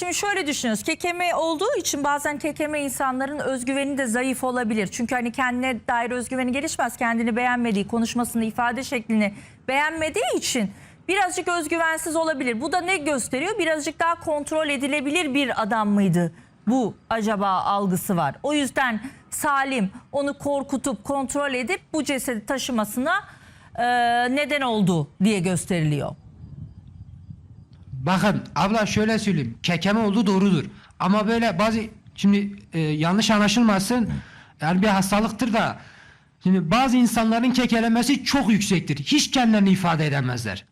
Şimdi şöyle düşünüyoruz. Kekeme olduğu için bazen kekeme insanların özgüveni de zayıf olabilir. Çünkü hani kendine dair özgüveni gelişmez. Kendini beğenmediği, konuşmasını, ifade şeklini beğenmediği için birazcık özgüvensiz olabilir. Bu da ne gösteriyor? Birazcık daha kontrol edilebilir bir adam mıydı? Bu acaba algısı var. O yüzden Salim onu korkutup kontrol edip bu cesedi taşımasına e, neden oldu diye gösteriliyor. Bakın abla şöyle söyleyeyim. Kekeme oldu doğrudur. Ama böyle bazı şimdi e, yanlış anlaşılmasın. Yani bir hastalıktır da. Şimdi bazı insanların kekelemesi çok yüksektir. Hiç kendilerini ifade edemezler.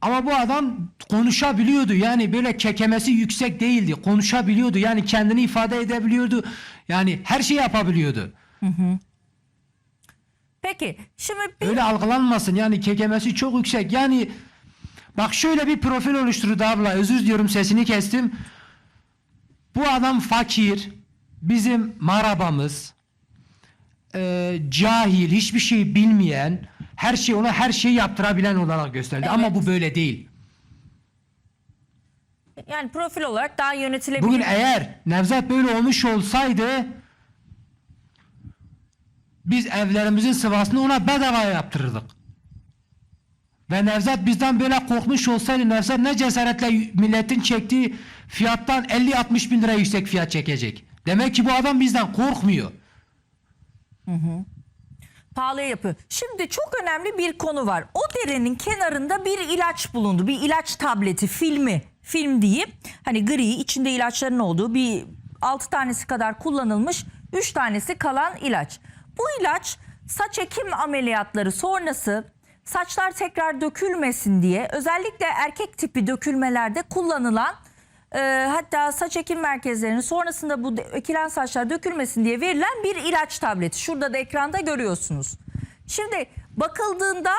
Ama bu adam konuşabiliyordu. Yani böyle kekemesi yüksek değildi. Konuşabiliyordu. Yani kendini ifade edebiliyordu. Yani her şeyi yapabiliyordu. Peki şimdi bir Öyle algılanmasın. Yani kekemesi çok yüksek. Yani bak şöyle bir profil oluşturdu abla. Özür diliyorum sesini kestim. Bu adam fakir. Bizim marabamız. eee, cahil, hiçbir şey bilmeyen, her şey ona her şeyi yaptırabilen olarak gösterdi. Ama bu böyle değil. yani profil olarak daha yönetilebilir. Bugün eğer Nevzat böyle olmuş olsaydı biz evlerimizin sıvasını ona bedava yaptırırdık. Ve Nevzat bizden böyle korkmuş olsaydı Nevzat ne cesaretle milletin çektiği fiyattan 50-60 bin lira yüksek fiyat çekecek. Demek ki bu adam bizden korkmuyor. pahalıya yapıyor. Şimdi çok önemli bir konu var. O derenin kenarında bir ilaç bulundu. Bir ilaç tableti, filmi. Film diyeyim. Hani gri, içinde ilaçların olduğu bir 6 tanesi kadar kullanılmış, 3 tanesi kalan ilaç. Bu ilaç saç ekim ameliyatları sonrası saçlar tekrar dökülmesin diye özellikle erkek tipi dökülmelerde kullanılan e, hatta saç ekim merkezlerinin sonrasında bu ekilen saçlar dökülmesin diye verilen bir ilaç tableti. Şurada da ekranda görüyorsunuz. Şimdi bakıldığında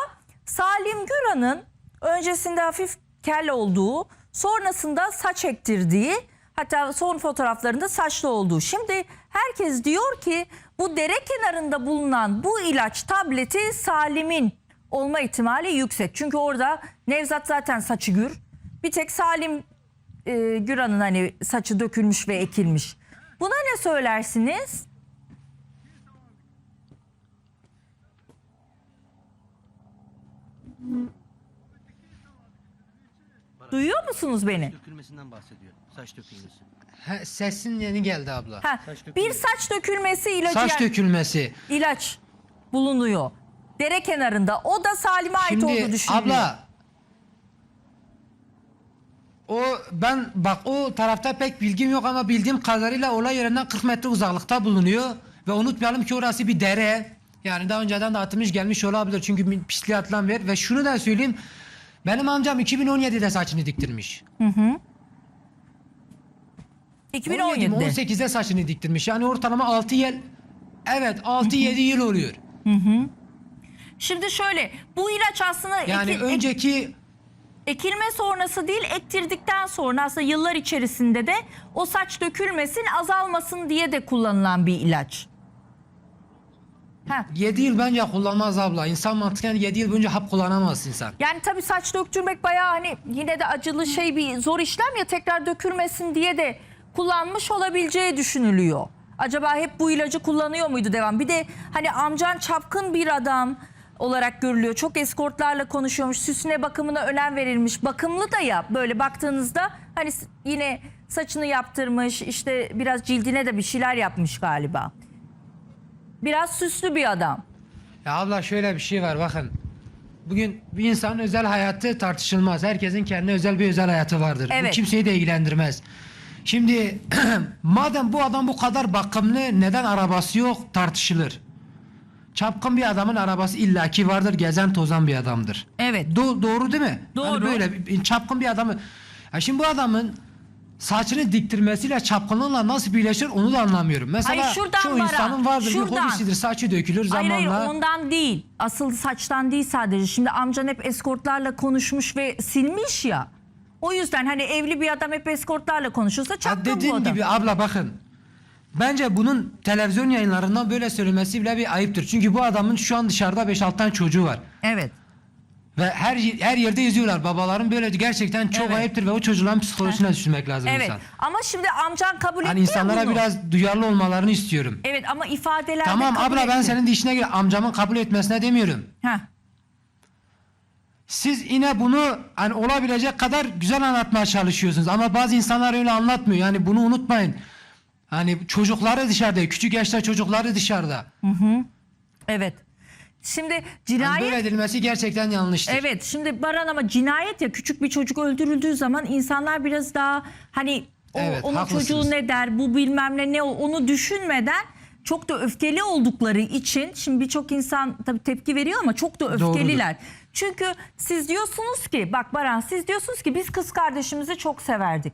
Salim Güran'ın öncesinde hafif kel olduğu, sonrasında saç ektirdiği, hatta son fotoğraflarında saçlı olduğu. Şimdi herkes diyor ki bu dere kenarında bulunan bu ilaç tableti Salim'in olma ihtimali yüksek. Çünkü orada Nevzat zaten saçı gür. Bir tek Salim e, Güran'ın hani saçı dökülmüş ve ekilmiş. Buna ne söylersiniz? Duyuyor musunuz beni? dökülmesinden bahsediyor. Saç dökülmesi. He, sesin yeni geldi abla. Ha, Saç bir saç dökülmesi ilacı Saç dökülmesi. ilaç bulunuyor. Dere kenarında. O da Salim'e ait olduğu Şimdi düşünülüyor. abla o ben bak o tarafta pek bilgim yok ama bildiğim kadarıyla olay yerinden 40 metre uzaklıkta bulunuyor ve unutmayalım ki orası bir dere. Yani daha önceden de atılmış gelmiş olabilir çünkü pisliğe atılan bir yer. ve şunu da söyleyeyim benim amcam 2017'de saçını diktirmiş. 2017'de. 18'de saçını diktirmiş. Yani ortalama 6 yıl evet 6-7 yıl oluyor. Şimdi şöyle bu ilaç aslında Yani eki- önceki ekilme sonrası değil ektirdikten sonra aslında yıllar içerisinde de o saç dökülmesin azalmasın diye de kullanılan bir ilaç. Ha. 7 yıl bence kullanmaz abla. İnsan mantıken 7 yıl boyunca hap kullanamaz insan. Yani tabii saç döktürmek bayağı hani yine de acılı şey bir zor işlem ya tekrar dökülmesin diye de kullanmış olabileceği düşünülüyor. Acaba hep bu ilacı kullanıyor muydu devam? Bir de hani amcan çapkın bir adam olarak görülüyor. Çok eskortlarla konuşuyormuş. Süsüne bakımına önem verilmiş. Bakımlı da ya böyle baktığınızda hani yine saçını yaptırmış işte biraz cildine de bir şeyler yapmış galiba. Biraz süslü bir adam. Ya abla şöyle bir şey var bakın. Bugün bir insanın özel hayatı tartışılmaz. Herkesin kendine özel bir özel hayatı vardır. Evet. Bu kimseyi de ilgilendirmez. Şimdi madem bu adam bu kadar bakımlı neden arabası yok tartışılır. Çapkın bir adamın arabası illaki vardır. Gezen tozan bir adamdır. Evet. Do- doğru değil mi? Doğru. Hani böyle bir- çapkın bir adamı. Ya şimdi bu adamın saçını diktirmesiyle çapkınlığıyla nasıl birleşir onu da anlamıyorum. Mesela Hayır, şuradan çoğu bara, insanın vardır şuradan. bir hobisidir saçı dökülür Hayır zamanla. hayır ondan değil. Asıl saçtan değil sadece. Şimdi amcan hep eskortlarla konuşmuş ve silmiş ya. O yüzden hani evli bir adam hep eskortlarla konuşursa Ya çapkın bu dediğim adam. gibi abla bakın. Bence bunun televizyon yayınlarından böyle söylemesi bile bir ayıptır. Çünkü bu adamın şu an dışarıda 5-6 tane çocuğu var. Evet. Ve her her yerde yazıyorlar. Babaların böyle gerçekten çok Evet. ayıptır ve o çocuğun psikolojisine düşünmek lazım Evet insan. ama şimdi amcan kabul Hani etti ya insanlara bunu. biraz duyarlı olmalarını istiyorum. Evet ama ifadelerde Tamam kabul abla ben etti. senin de işine gir. Amcamın kabul etmesine demiyorum. Heh. Siz yine bunu hani olabilecek kadar güzel anlatmaya çalışıyorsunuz ama bazı insanlar öyle anlatmıyor. Yani bunu unutmayın. Hani çocukları dışarıda, küçük yaşta çocukları dışarıda. Evet. Şimdi Yani cinayet böyle edilmesi gerçekten yanlıştır. Evet şimdi Baran ama cinayet ya küçük bir çocuk öldürüldüğü zaman insanlar biraz daha hani o, Evet, onun haklısınız. çocuğu ne der bu bilmem ne ne onu düşünmeden çok da öfkeli oldukları için şimdi birçok insan tabii tepki veriyor ama çok da öfkeliler. Çünkü siz diyorsunuz ki bak Baran siz diyorsunuz ki biz kız kardeşimizi çok severdik.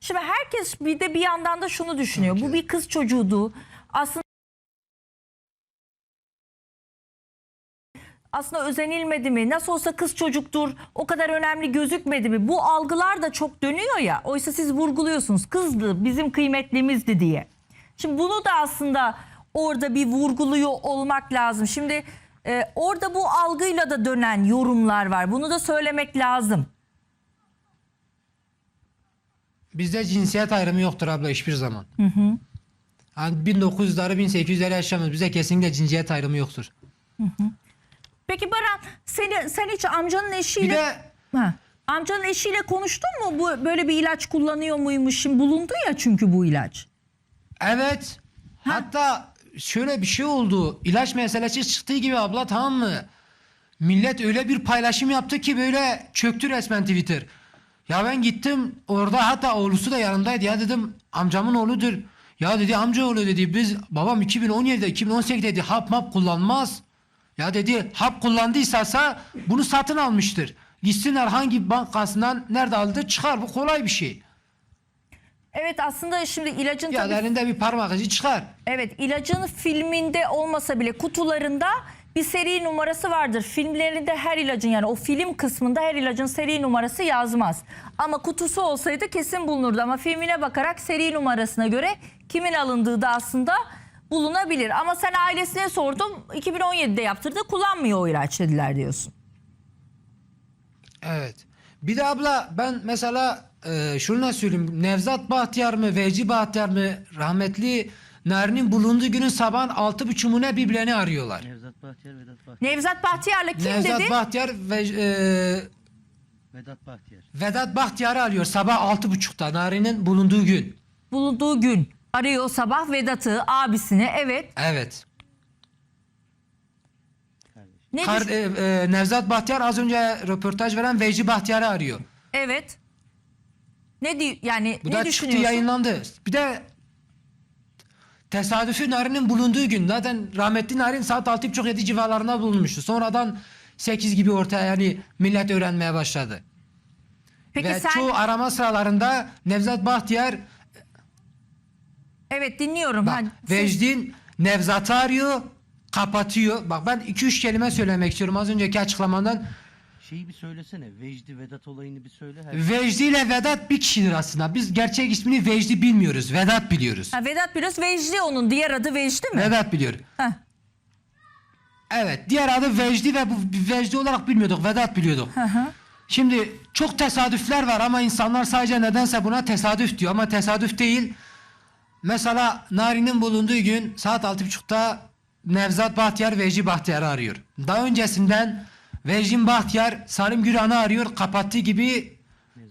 Şimdi herkes bir de bir yandan da şunu düşünüyor. Bu bir kız çocuğuydu. Aslında aslında özenilmedi mi? Nasıl olsa kız çocuktur. O kadar önemli gözükmedi mi? Bu algılar da çok dönüyor ya. Oysa siz vurguluyorsunuz. Kızdı, bizim kıymetlimizdi diye. Şimdi bunu da aslında orada bir vurguluyor olmak lazım. Şimdi e, orada bu algıyla da dönen yorumlar var. Bunu da söylemek lazım. Bizde cinsiyet ayrımı yoktur abla hiçbir zaman. Hani 1900'leri 1800'leri yaşamıyoruz. Bize kesinlikle cinsiyet ayrımı yoktur. Peki Baran seni, sen hiç amcanın Bir eşiyle... de Ha. Amcanın eşiyle konuştun mu? Bu böyle bir ilaç kullanıyor muymuş? Şimdi bulundu ya çünkü bu ilaç. Evet. Hatta şöyle bir şey oldu. İlaç meselesi çıktığı gibi abla tamam mı? Millet öyle bir paylaşım yaptı ki böyle çöktü resmen Twitter. Ya ben gittim orada hatta oğlusu da yanımdaydı. Ya dedim amcamın oğludur. Ya dedi amca oğlu dedi biz babam 2017'de 2018'de dedi hap map kullanmaz. Ya dedi hap kullandıysa bunu satın almıştır. Gitsinler hangi bankasından nerede aldı çıkar bu kolay bir şey. Evet aslında şimdi ilacın Ya tabii bir parmak izi çıkar. Evet ilacın filminde olmasa bile kutularında bir seri numarası vardır. Filmlerinde her ilacın yani o film kısmında her ilacın seri numarası yazmaz. Ama kutusu olsaydı kesin bulunurdu ama filmine bakarak seri numarasına göre kimin alındığı da aslında bulunabilir. Ama sen ailesine sordum 2017'de yaptırdı kullanmıyor o ilaç dediler diyorsun. Evet. Bir de abla ben mesela e, şunu da söyleyeyim. Nevzat Bahtiyar mı, Veci Bahtiyar mı rahmetli Narin'in bulunduğu günün sabahın altı buçuğuna birbirlerini arıyorlar. Nevzat Bahtiyar, Vedat Bahtiyar. Nevzat Bahtiyar'la kim Nevzat dedi? Bahtiyar ve e, Vedat Bahtiyar. Vedat Bahtiyar'ı arıyor sabah altı buçukta Narin'in bulunduğu gün. Bulunduğu gün arıyor sabah Vedat'ı abisini evet. Evet. Kardeş. Ne Kar, e, e, Nevzat Bahtiyar az önce röportaj veren Veci Bahtiyar'ı arıyor. Evet. Ne di yani Bu ne da çıktı düşünüyorsun? yayınlandı. Bir de tesadüfi Narin'in bulunduğu gün zaten rahmetli Narin saat 6.30-7 civarlarında bulunmuştu. Sonradan 8 gibi ortaya yani millet öğrenmeye başladı. Peki Ve sen çoğu arama sıralarında Nevzat Bahtiyar evet dinliyorum. bak, Ha, siz- Vecdin Nevzat'ı arıyor kapatıyor. Bak ben 2-3 kelime söylemek istiyorum az önceki açıklamandan. Şeyi bir söylesene. Vecdi Vedat olayını bir söyle. Her... Vecdi ile Vedat bir kişidir aslında. Biz gerçek ismini Vecdi bilmiyoruz. Vedat biliyoruz. Ha, Vedat biraz Vecdi onun diğer adı Vecdi mi? Vedat biliyor. Heh. Evet diğer adı Vecdi ve bu Vecdi olarak bilmiyorduk. Vedat biliyorduk. Şimdi çok tesadüfler var ama insanlar sadece nedense buna tesadüf diyor ama tesadüf değil. Mesela Nari'nin bulunduğu gün saat 6.30'da Nevzat Bahtiyar Vecdi Bahtiyar'ı arıyor. Daha öncesinden Vecdi Bahtiyar Salim Güran'ı arıyor. Kapattığı gibi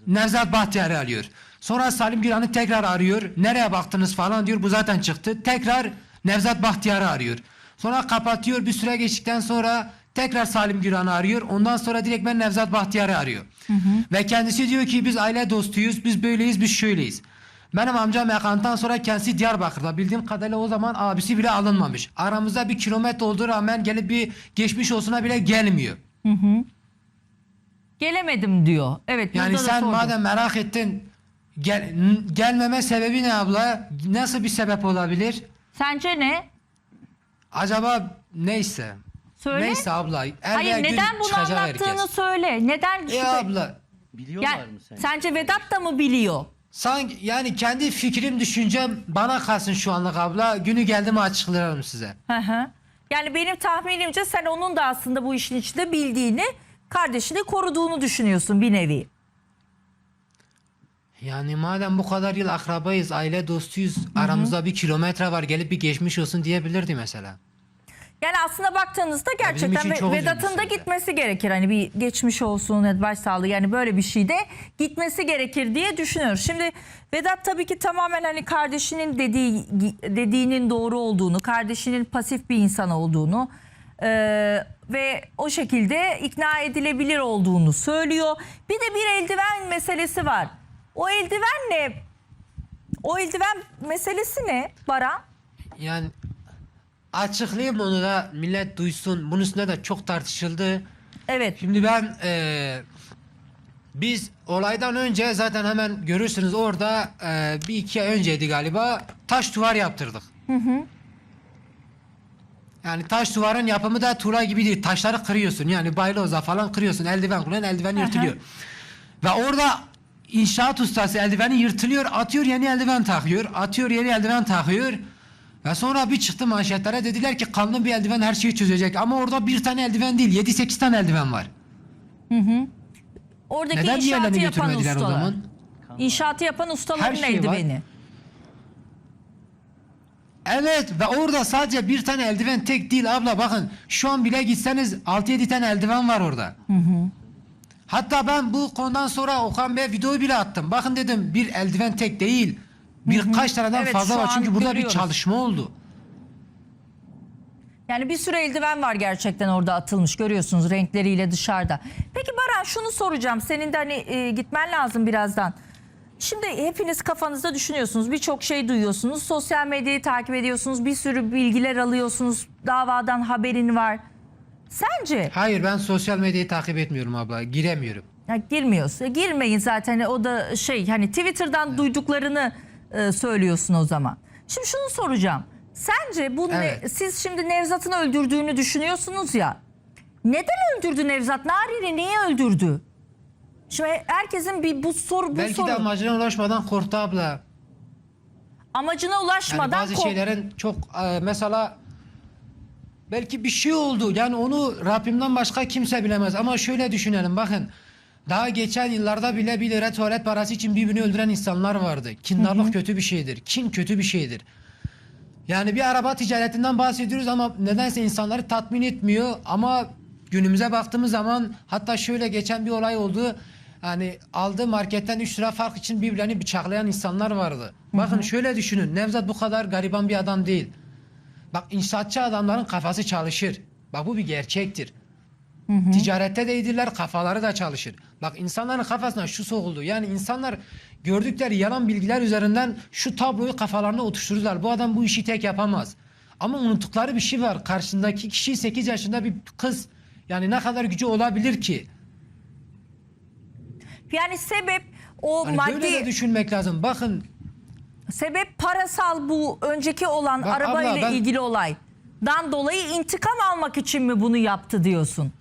Nevzat Bahtiyar'ı arıyor. Sonra Salim Güran'ı tekrar arıyor. Nereye baktınız falan diyor. Bu zaten çıktı. Tekrar Nevzat Bahtiyar'ı arıyor. Sonra kapatıyor. Bir süre geçtikten sonra tekrar Salim Güran'ı arıyor. Ondan sonra direkt ben Nevzat Bahtiyar'ı arıyor. Ve kendisi diyor ki biz aile dostuyuz. Biz böyleyiz, biz şöyleyiz. Benim amcam yakandan sonra kendisi Diyarbakır'da. Bildiğim kadarıyla o zaman abisi bile alınmamış. Aramızda bir kilometre olduğu rağmen gelip bir geçmiş olsuna bile gelmiyor. Gelemedim diyor. Evet Yani burada da sen sordum. madem merak ettin gel, gelmeme sebebi ne abla? Nasıl bir sebep olabilir? Sence ne? Acaba neyse. Söyle. Neyse abla. er Hayır neden bunu anlattığını herkes. söyle. Neden E abla. Biliyorlar Ya, mı sen? sence Vedat da mı biliyor? Sanki yani kendi fikrim düşüncem bana kalsın şu anlık abla. Günü geldi mi açıklarım size. Hı hı. Yani benim tahminimce sen onun da aslında bu işin içinde bildiğini kardeşini koruduğunu düşünüyorsun bir nevi. Yani madem bu kadar yıl akrabayız, aile dostuyuz, aramızda bir kilometre var gelip bir geçmiş olsun diyebilirdi mesela. Yani aslında baktığınızda gerçekten Ve- Vedat'ın da üzücüydü. gitmesi gerekir. Hani bir geçmiş olsun, başsağlığı yani böyle bir şey de gitmesi gerekir diye düşünüyoruz. Şimdi Vedat tabii ki tamamen hani kardeşinin dediği dediğinin doğru olduğunu, kardeşinin pasif bir insan olduğunu e, ve o şekilde ikna edilebilir olduğunu söylüyor. Bir de bir eldiven meselesi var. O eldiven ne? O eldiven meselesi ne Baran? Yani açıklayayım onu da millet duysun. Bunun üstüne de çok tartışıldı. Evet. Şimdi ben eee, biz olaydan önce zaten hemen görürsünüz orada eee, bir iki ay önceydi galiba taş duvar yaptırdık. Yani taş duvarın yapımı da tuğla gibi değil. Taşları kırıyorsun. Yani baylozla falan kırıyorsun. Eldiven kullan eldiven yırtılıyor. Ve orada inşaat ustası eldiveni yırtılıyor. Atıyor yeni eldiven takıyor. Atıyor yeni eldiven takıyor. Ve sonra bir çıktı manşetlere dediler ki kanlı bir eldiven her şeyi çözecek. Ama orada bir tane eldiven değil 7-8 tane eldiven var. Oradaki Neden inşaatı yapan götürmediler o ustalar. zaman? İnşaatı yapan ustaların Her şey var. eldiveni. Evet ve orada sadece bir tane eldiven tek değil abla bakın şu an bile gitseniz 6-7 tane eldiven var orada. Hatta ben bu konudan sonra Okan Bey videoyu bile attım. Bakın dedim bir eldiven tek değil birkaç taneden Evet, fazla şu var an çünkü burada görüyoruz. bir çalışma oldu. Yani bir sürü eldiven var gerçekten orada atılmış görüyorsunuz renkleriyle dışarıda. Peki Baran şunu soracağım. Senin de hani e, gitmen lazım birazdan. Şimdi hepiniz kafanızda düşünüyorsunuz. Birçok şey duyuyorsunuz. Sosyal medyayı takip ediyorsunuz. Bir sürü bilgiler alıyorsunuz. Davadan haberin var. Sence Hayır ben sosyal medyayı takip etmiyorum abla giremiyorum. Ya girmiyorsa girmeyin zaten o da şey hani Twitter'dan duyduklarını e, söylüyorsun o zaman. Şimdi şunu soracağım. Sence bu ne- Evet. siz şimdi Nevzat'ın öldürdüğünü düşünüyorsunuz ya. Neden öldürdü Nevzat? Narin'i niye öldürdü? Şimdi herkesin bir bu soru bu Belki soru de amacına ulaşmadan korktu abla. amacına Yani ulaşmadan bazı kork- şeylerin çok e, mesela belki bir şey oldu. Yani onu Rabbimden başka kimse bilemez. Ama şöyle düşünelim bakın. Daha geçen yıllarda bile 1 lira tuvalet parası için birbirini öldüren insanlar vardı. Kindarlık kötü bir şeydir. Kin kötü bir şeydir. Yani bir araba ticaretinden bahsediyoruz ama nedense insanları tatmin etmiyor. Ama günümüze baktığımız zaman hatta şöyle geçen bir olay oldu. Yani aldığı marketten 3 lira fark için birbirlerini bıçaklayan insanlar vardı. Bakın şöyle düşünün. Nevzat bu kadar gariban bir adam değil. Bak inşaatçı adamların kafası çalışır. Bak bu bir gerçektir. Ticarette de iyidirler, kafaları da çalışır. Bak insanların kafasına şu sokuldu. Yani insanlar gördükleri yalan bilgiler üzerinden şu tabloyu kafalarına oturtururlar. Bu adam bu işi tek yapamaz. Ama unuttukları bir şey var. Karşındaki kişi 8 yaşında bir kız. Yani ne kadar gücü olabilir ki? yani sebep o Hani maddi böyle de düşünmek lazım. Bakın sebep parasal bu önceki olan Bak arabayla abla, ben- ilgili olaydan dolayı intikam almak için mi bunu yaptı diyorsun?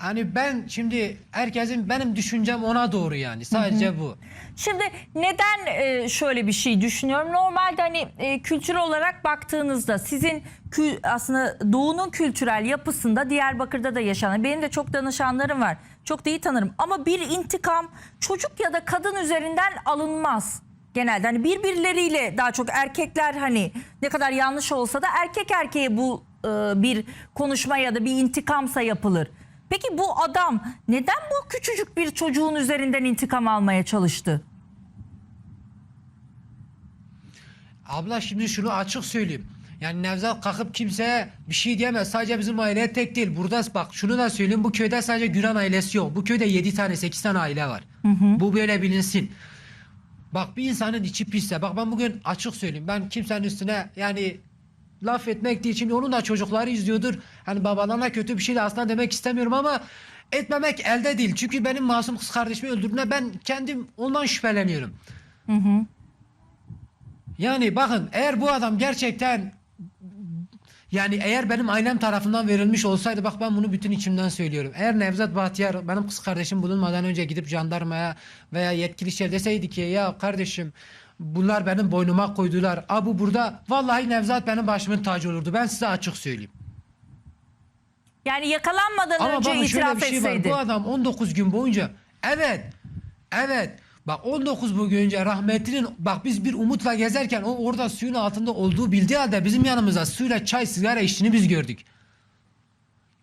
Hani ben şimdi herkesin benim düşüncem ona doğru yani. Sadece bu. Şimdi neden e, şöyle bir şey düşünüyorum? Normalde hani e, kültür olarak baktığınızda sizin kü- aslında doğunun kültürel yapısında Diyarbakır'da da yaşanan benim de çok danışanlarım var. Çok da iyi tanırım ama bir intikam çocuk ya da kadın üzerinden alınmaz. Genelde hani birbirleriyle daha çok erkekler hani ne kadar yanlış olsa da erkek erkeğe bu e, bir konuşma ya da bir intikamsa yapılır. Peki bu adam neden bu küçücük bir çocuğun üzerinden intikam almaya çalıştı? Abla şimdi şunu açık söyleyeyim. Yani Nevzat kalkıp kimseye bir şey diyemez. Sadece bizim aile tek değil. Burada bak şunu da söyleyeyim. Bu köyde sadece Güran ailesi yok. Bu köyde 7 tane 8 tane aile var. Bu böyle bilinsin. Bak bir insanın içi pisse. Bak ben bugün açık söyleyeyim. Ben kimsenin üstüne yani laf etmek değil. Şimdi onun da çocukları izliyordur. Hani babalarına kötü bir şey de aslında demek istemiyorum ama etmemek elde değil. Çünkü benim masum kız kardeşimi öldürdüğüne ben kendim ondan şüpheleniyorum. Yani bakın eğer bu adam gerçekten yani eğer benim ailem tarafından verilmiş olsaydı bak ben bunu bütün içimden söylüyorum. Eğer Nevzat Bahtiyar benim kız kardeşim bulunmadan önce gidip jandarmaya veya yetkili şey deseydi ki ya kardeşim bunlar benim boynuma koydular. Abu burada vallahi Nevzat benim başımın tacı olurdu. Ben size açık söyleyeyim. Yani yakalanmadan Ama önce bakın şöyle itiraf bir şey etseydi. var. Bu adam 19 gün boyunca evet evet bak 19 gün boyunca rahmetlinin bak biz bir umutla gezerken o orada suyun altında olduğu bildiği halde bizim yanımıza suyla çay sigara içtiğini biz gördük.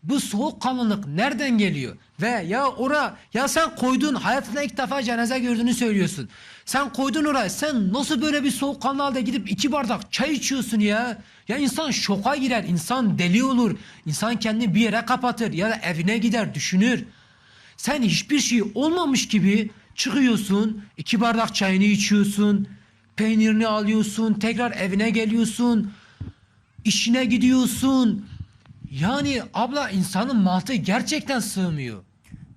Bu soğukkanlılık nereden geliyor? Ve ya ora ya sen koydun hayatında ilk defa cenaze gördüğünü söylüyorsun. Sen koydun oraya sen nasıl böyle bir soğukkanlı halde gidip iki bardak çay içiyorsun ya? Ya insan şoka girer, insan deli olur, insan kendini bir yere kapatır ya da evine gider düşünür. Sen hiçbir şey olmamış gibi çıkıyorsun, iki bardak çayını içiyorsun, peynirini alıyorsun, tekrar evine geliyorsun, işine gidiyorsun. Yani abla insanın mantığı gerçekten sığmıyor.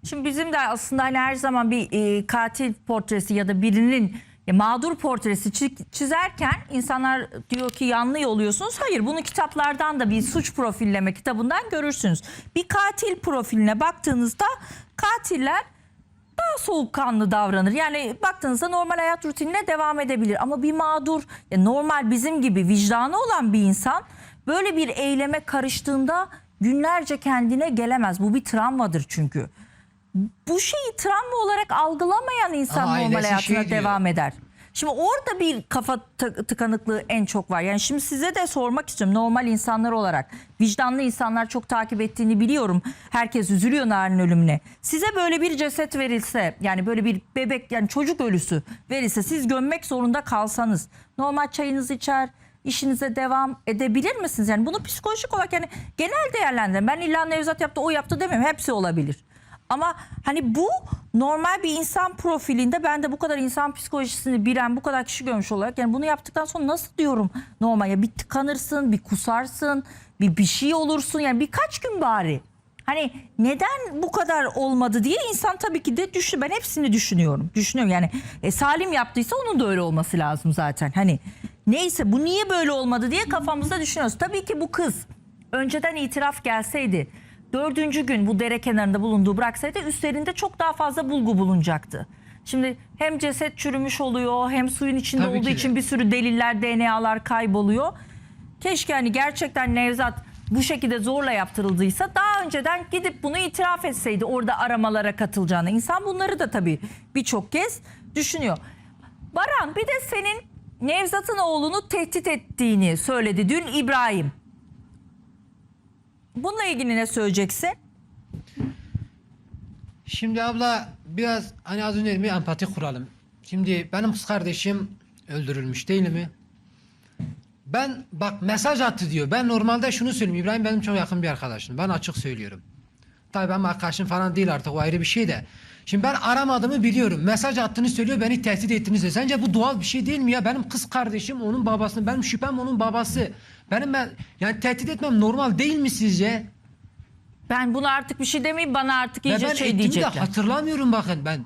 Şimdi bizim de aslında hani her zaman bir e, katil portresi ya da birinin e, mağdur portresi çi- çizerken insanlar diyor ki yanlış oluyorsunuz. Hayır bunu kitaplardan da bir suç profilleme kitabından görürsünüz. Bir katil profiline baktığınızda katiller daha soğukkanlı davranır. Yani baktığınızda normal hayat rutinine devam edebilir. Ama bir mağdur, ya normal bizim gibi vicdanı olan bir insan böyle bir eyleme karıştığında günlerce kendine gelemez. Bu bir travmadır çünkü. Bu şeyi travma olarak algılamayan insan Ama normal hayatına şey diyor. devam eder. Şimdi orada bir kafa tık- tıkanıklığı en çok var. Yani şimdi size de sormak istiyorum normal insanlar olarak. Vicdanlı insanlar çok takip ettiğini biliyorum. Herkes üzülüyor Narin ölümüne. Size böyle bir ceset verilse yani böyle bir bebek yani çocuk ölüsü verilse siz gömmek zorunda kalsanız normal çayınızı içer işinize devam edebilir misiniz? Yani bunu psikolojik olarak yani genel değerlendirin. Ben illa Nevzat yaptı o yaptı demiyorum. Hepsi olabilir. Ama hani bu normal bir insan profilinde ben de bu kadar insan psikolojisini bilen bu kadar kişi görmüş olarak yani bunu yaptıktan sonra nasıl diyorum normal ya bir tıkanırsın bir kusarsın bir bir şey olursun yani birkaç gün bari. Hani neden bu kadar olmadı diye insan tabii ki de düşün. Ben hepsini düşünüyorum. Düşünüyorum yani e, Salim yaptıysa onun da öyle olması lazım zaten. Hani neyse bu niye böyle olmadı diye kafamızda düşünüyoruz. Tabii ki bu kız önceden itiraf gelseydi dördüncü gün bu dere kenarında bulunduğu bıraksaydı üstlerinde çok daha fazla bulgu bulunacaktı. Şimdi hem ceset çürümüş oluyor hem suyun içinde Tabii olduğu ki de. için bir sürü deliller DNA'lar kayboluyor. Keşke hani gerçekten Nevzat bu şekilde zorla yaptırıldıysa daha önceden gidip bunu itiraf etseydi orada aramalara katılacağını. İnsan bunları da tabii birçok kez düşünüyor. Baran bir de senin Nevzat'ın oğlunu tehdit ettiğini söyledi dün İbrahim. Bununla ilgili ne söyleyeceksin? Şimdi abla biraz hani az önce bir empati kuralım. Şimdi benim kız kardeşim öldürülmüş değil mi? Ben bak mesaj attı diyor. Ben normalde şunu söyleyeyim. İbrahim benim çok yakın bir arkadaşım. Ben açık söylüyorum. Tabii benim arkadaşım falan değil artık o ayrı bir şey de. Şimdi ben aramadığımı biliyorum. Mesaj attığını söylüyor, beni tehdit ettiğini söylüyor. Sence bu doğal bir şey değil mi ya? Benim kız kardeşim onun babası, benim şüphem onun babası. Benim ben yani tehdit etmem normal değil mi sizce? Ben buna artık bir şey demeyeyim bana artık iyice ben şey ettiğimi de diyecekler. hatırlamıyorum bakın ben.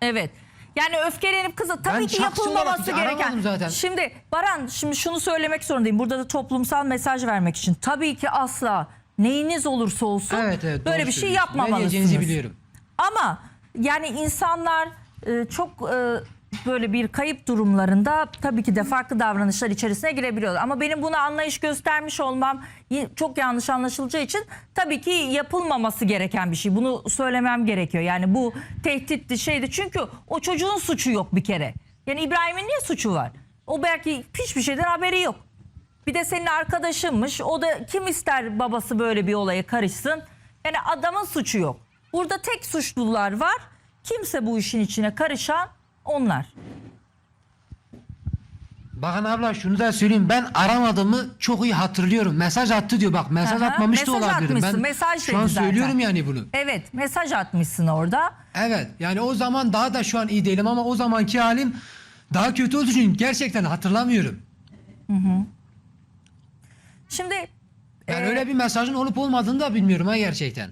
Evet. Yani öfkelenip kızı tabii Ben ki şahsi olarak yapılmaması hiç gereken. aramadım zaten. Şimdi Baran şimdi şunu söylemek zorundayım. Burada da toplumsal mesaj vermek için. Tabii ki asla neyiniz olursa olsun Evet evet. böyle doğru bir şey söylüyorsun. Ne diyeceğinizi yapmamalısınız. biliyorum. Ama yani insanlar e, çok e, böyle bir kayıp durumlarında tabii ki de farklı davranışlar içerisine girebiliyorlar. Ama benim buna anlayış göstermiş olmam çok yanlış anlaşılacağı için tabii ki yapılmaması gereken bir şey. Bunu söylemem gerekiyor. Yani bu tehditti şeydi çünkü o çocuğun suçu yok bir kere. Yani İbrahim'in niye suçu var? O belki hiçbir şeyden haberi yok. Bir de senin arkadaşınmış. O da kim ister babası böyle bir olaya karışsın? Yani adamın suçu yok. Burada tek suçlular var. Kimse bu işin içine karışan onlar. Bakın abla şunu da söyleyeyim. Ben aramadığımı çok iyi hatırlıyorum. Mesaj attı diyor bak. Mesaj Aha, atmamış da mesaj olabilirim. atmışsın, Ben mesaj şu an zaten. söylüyorum yani bunu. Evet mesaj atmışsın orada. Evet. Yani o zaman daha da şu an iyi değilim ama o zamanki halim daha kötü olduğu için gerçekten hatırlamıyorum. Şimdi Yani e, öyle bir mesajın olup olmadığını da bilmiyorum ha gerçekten.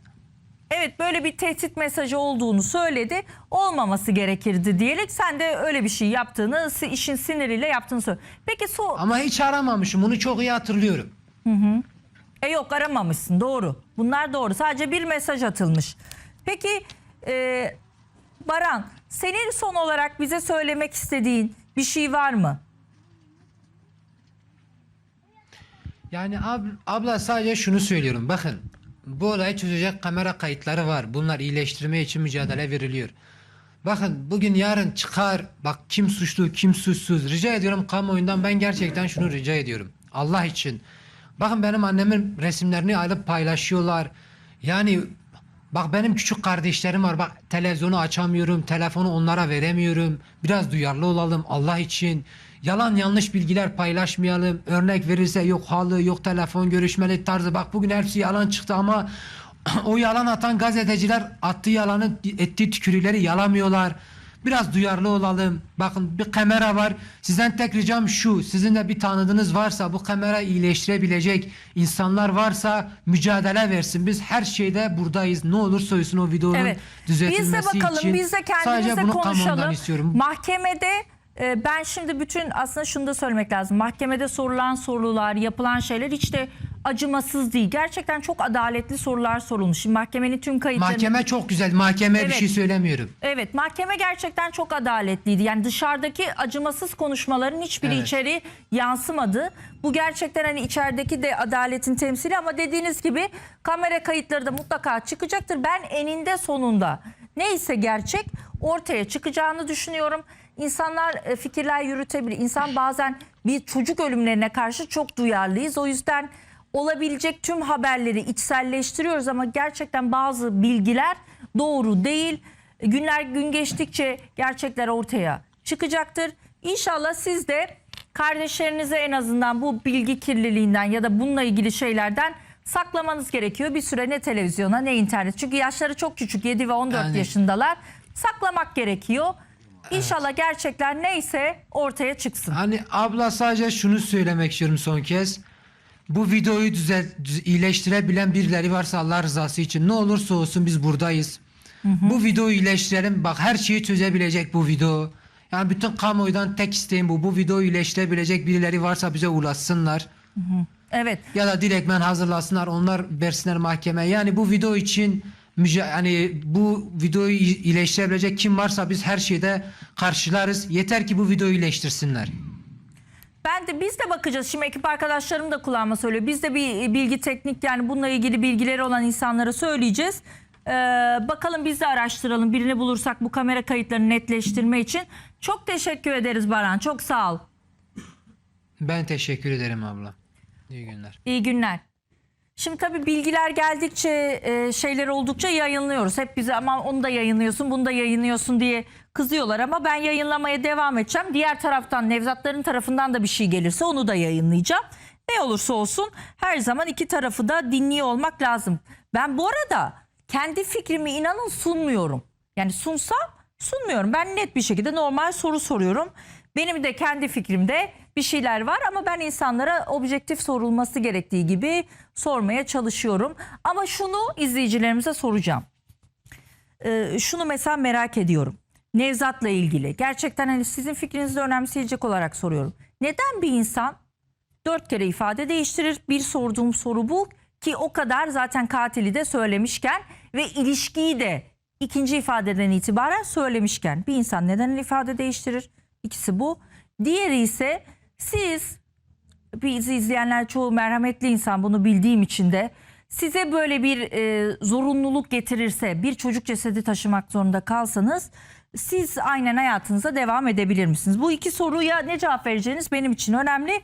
Evet böyle bir tehdit mesajı olduğunu söyledi. Olmaması gerekirdi diyerek sen de öyle bir şey yaptığını, işin siniriyle yaptığını söyle. Peki so Ama hiç aramamışım. Bunu çok iyi hatırlıyorum. E yok aramamışsın doğru. Bunlar doğru. Sadece bir mesaj atılmış. Peki e, Baran senin son olarak bize söylemek istediğin bir şey var mı? Yani ab, abla sadece şunu söylüyorum. Bakın bu olayı çözecek kamera kayıtları var. Bunlar iyileştirme için mücadele veriliyor. Bakın bugün yarın çıkar bak kim suçlu kim suçsuz. Rica ediyorum kamuoyundan ben gerçekten şunu rica ediyorum. Allah için. Bakın benim annemin resimlerini alıp paylaşıyorlar. Yani bak benim küçük kardeşlerim var. Bak televizyonu açamıyorum telefonu onlara veremiyorum. Biraz duyarlı olalım Allah için yalan yanlış bilgiler paylaşmayalım örnek verirse yok halı yok telefon görüşmeli tarzı bak bugün hepsi yalan çıktı ama o yalan atan gazeteciler attığı yalanı ettiği tükürükleri yalamıyorlar. Biraz duyarlı olalım. Bakın bir kamera var. Sizden tek ricam şu. Sizin de bir tanıdığınız varsa bu kamera iyileştirebilecek insanlar varsa mücadele versin. Biz her şeyde buradayız. Ne olursa olsun o videonun Evet. düzeltilmesi Biz de bakalım, için. biz de Sadece kendimizle bunu kamuoyundan konuşalım. istiyorum. Mahkemede ben şimdi bütün aslında şunu da söylemek lazım. Mahkemede sorulan sorular, yapılan şeyler hiç de acımasız değil. Gerçekten çok adaletli sorular sorulmuş. Şimdi mahkemenin tüm kayıtlarını... Mahkeme çok güzel. Mahkemeye bir Evet. şey söylemiyorum. Evet mahkeme gerçekten çok adaletliydi. Yani dışarıdaki acımasız konuşmaların hiçbiri Evet. içeri yansımadı. Bu gerçekten hani içerideki de adaletin temsili ama dediğiniz gibi kamera kayıtları da mutlaka çıkacaktır. Ben eninde sonunda neyse gerçek ortaya çıkacağını düşünüyorum. İnsanlar e, fikirler yürütebilir. İnsan bazen bir çocuk ölümlerine karşı çok duyarlıyız. O yüzden olabilecek tüm haberleri içselleştiriyoruz ama gerçekten bazı bilgiler doğru değil. Günler gün geçtikçe gerçekler ortaya çıkacaktır. İnşallah siz de kardeşlerinize en azından bu bilgi kirliliğinden ya da bununla ilgili şeylerden saklamanız gerekiyor. Bir süre ne televizyona ne internet. Çünkü yaşları çok küçük 7 ve 14 Yani- yaşındalar. Saklamak gerekiyor. İnşallah gerçekler neyse ortaya çıksın. Hani abla sadece şunu söylemek istiyorum son kez. Bu videoyu düzel, düz- iyileştirebilen birileri varsa Allah rızası için ne olursa olsun biz buradayız. Bu videoyu iyileştirelim. Bak her şeyi çözebilecek bu video. Yani bütün kamuoyundan tek isteğim bu. Bu videoyu iyileştirebilecek birileri varsa bize ulaşsınlar. Evet. Ya da direktmen hazırlasınlar. Onlar versinler mahkemeye. Yani bu video için yani bu videoyu iyileştirebilecek kim varsa biz her şeyde karşılarız. Yeter ki bu videoyu iyileştirsinler. Ben de biz de bakacağız. Şimdi ekip arkadaşlarım da kulağıma söylüyor. Biz de bir bilgi teknik yani bununla ilgili bilgileri olan insanlara söyleyeceğiz. Ee, bakalım biz de araştıralım. Birini bulursak bu kamera kayıtlarını netleştirme için. Çok teşekkür ederiz Baran. Çok sağ ol. Ben teşekkür ederim abla. İyi günler. İyi günler. Şimdi tabii bilgiler geldikçe e, şeyler oldukça yayınlıyoruz. Hep bize ama onu da yayınlıyorsun bunu da yayınlıyorsun diye kızıyorlar ama ben yayınlamaya devam edeceğim. Diğer taraftan Nevzatların tarafından da bir şey gelirse onu da yayınlayacağım. Ne olursa olsun her zaman iki tarafı da dinliyor olmak lazım. Ben bu arada kendi fikrimi inanın sunmuyorum. Yani sunsam sunmuyorum. Ben net bir şekilde normal soru soruyorum. Benim de kendi fikrimde bir şeyler var ama ben insanlara objektif sorulması gerektiği gibi sormaya çalışıyorum. Ama şunu izleyicilerimize soracağım. Ee, şunu mesela merak ediyorum. Nevzat'la ilgili. Gerçekten hani sizin fikrinizi önemseyecek olarak soruyorum. Neden bir insan dört kere ifade değiştirir? Bir sorduğum soru bu ki o kadar zaten katili de söylemişken ve ilişkiyi de ikinci ifadeden itibaren söylemişken bir insan neden ifade değiştirir? İkisi bu. Diğeri ise siz bizi izleyenler çoğu merhametli insan bunu bildiğim için de size böyle bir e, zorunluluk getirirse bir çocuk cesedi taşımak zorunda kalsanız siz aynen hayatınıza devam edebilir misiniz? Bu iki soruya ne cevap vereceğiniz benim için önemli.